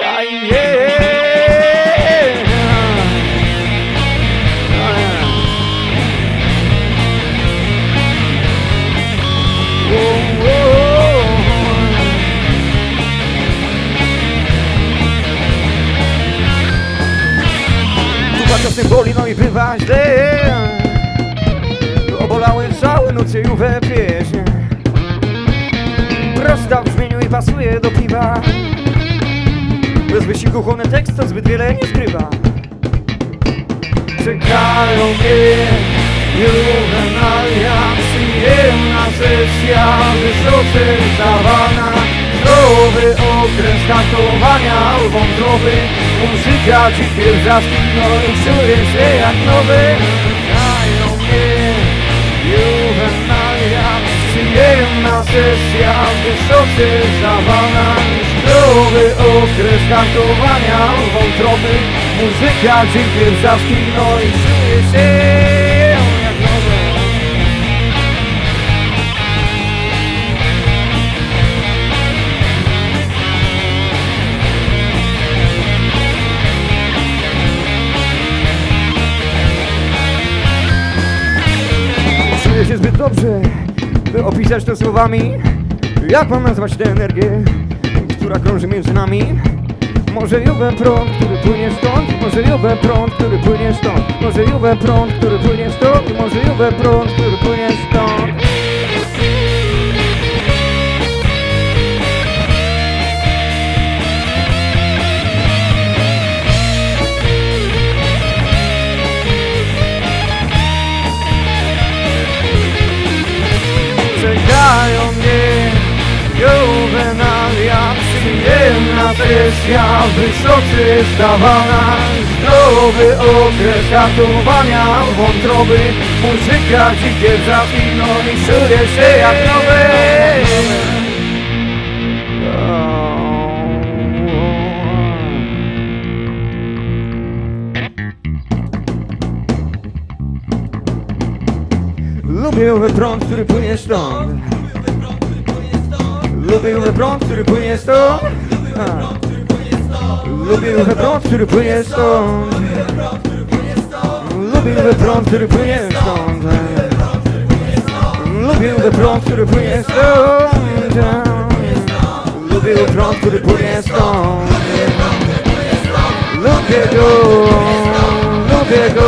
Ja, Tuba czasem boli, no i bywa źle Obolałem całe noce i we pieśń. Prosta w brzmieniu i pasuje do piwa. Bez wysiłku chłonę tekst, to zbyt wiele nie skrywa. Czekają mnie juwenalia Przyjemna sesja, wysoce zawana. Zdrowy okres kartowania wątroby Muzyka, dzikie wrzaski, no i czuję się jak nowy Przyjemna sesja, wysoce zawana Zdrowy okres kartowania wątroby. Muzyka, dzikie wrzaski, no i czuję się jak zbyt dobrze, by opisać to słowami Jak mam nazwać tę energię, która krąży między nami? Może jubę prąd, który płynie stąd Może jubę prąd, który płynie stąd Może jubę prąd, który płynie stąd Może jubę prąd, który płynie stąd przyjemna sesja Wysocy stawana Zdrowy okres kartowania Wątroby, muzyka, dzikie No i czuję się jak nowy. Lubię we prąd, który płynie stąd Lubię we prąd, który płynie stąd. We prąd, który płynie stąd. Lubię we prąd, który płynie stąd. Lubię we prąd, który płynie stąd. Lubię we prąd, który płynie stąd. Lubię go, lubię go